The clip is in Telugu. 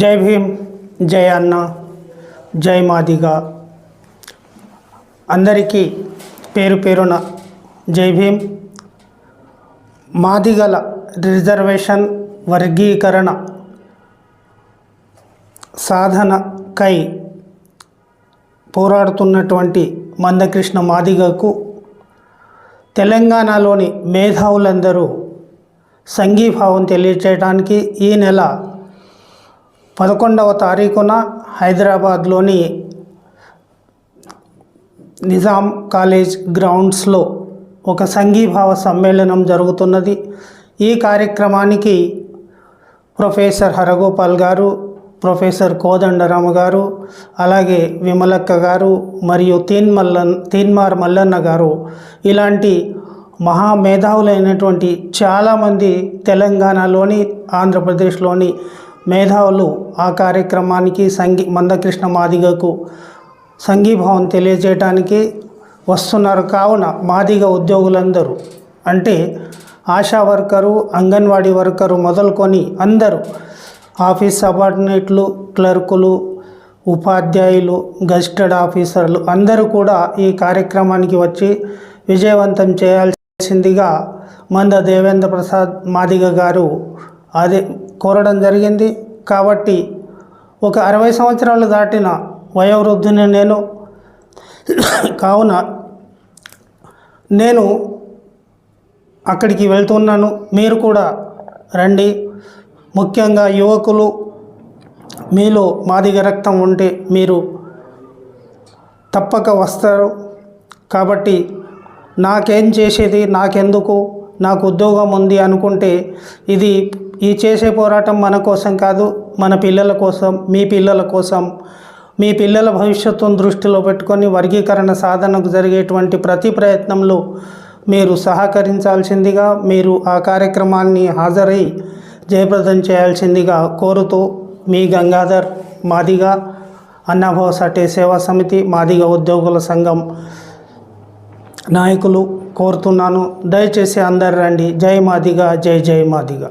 జై భీమ్ జై అన్న జై మాదిగా. అందరికీ పేరు పేరున జై భీమ్. మాదిగల రిజర్వేషన్ వర్గీకరణ సాధనకై పోరాడుతున్నటువంటి మందకృష్ణ మాదిగకు తెలంగాణలోని మేధావులందరూ సంఘీభావం తెలియచేయడానికి ఈ నెల పదకొండవ తారీఖున హైదరాబాద్లోని నిజాం కాలేజ్ గ్రౌండ్స్లో ఒక సంఘీభావ సమ్మేళనం జరుగుతున్నది. ఈ కార్యక్రమానికి ప్రొఫెసర్ హరగోపాల్ గారు ప్రొఫెసర్ కోదండరామ గారు అలాగే విమలక్క గారు మరియు తీన్ మల్లన్ తీన్మార్ మల్లన్న గారు. ఇలాంటి మహా మేధావులైనటువంటి చాలామంది తెలంగాణలోని ఆంధ్రప్రదేశ్లోని మేధావులు ఆ కార్యక్రమానికి సంగీ మందకృష్ణ మాదిగకు సంఘీభావం తెలియజేయడానికి వస్తున్నారు. కావున మాదిగ ఉద్యోగులందరూ అంటే ఆశా వర్కరు అంగన్వాడీ వర్కరు మొదలుకొని అందరూ ఆఫీస్ సబార్డినేట్లు క్లర్కులు ఉపాధ్యాయులు గజిస్టెడ్ ఆఫీసర్లు అందరూ కూడా ఈ కార్యక్రమానికి వచ్చి విజయవంతం చేయాల్సిందిగా మంద దేవేంద్ర ప్రసాద్ మాదిగ గారు అదే కోరడం జరిగింది. కాబట్టి ఒక అరవై సంవత్సరాలు దాటిన వయోవృద్ధుని నేను కావున నేను అక్కడికి వెళ్తున్నాను. మీరు కూడా రండి. ముఖ్యంగా యువకులు మీలో మాదిగ రక్తం ఉంటే మీరు తప్పక వస్తారు. కాబట్టి నాకేం చేసేది నాకెందుకు? నాకు ఉద్యోగం ఉంది అనుకుంటే ఇది ఈ చేసే పోరాటం మన కోసం కాదు మన పిల్లల కోసం మీ పిల్లల కోసం. మీ పిల్లల భవిష్యత్తును దృష్టిలో పెట్టుకొని వర్గీకరణ సాధనకు జరిగేటువంటి ప్రతి ప్రయత్నంలో మీరు సహకరించాల్సిందిగా మీరు ఆ కార్యక్రమాన్ని హాజరై జయప్రదం చేయాల్సిందిగా కోరుతూ మీ గంగాధర్ మాదిగా అన్నభవ సటే సేవా సమితి మాదిగ ఉద్యోగుల సంఘం నాయకులు కోరుతున్నాను. దయచేసి అందరు రండి. జై మాదిగా జై జై మాదిగా.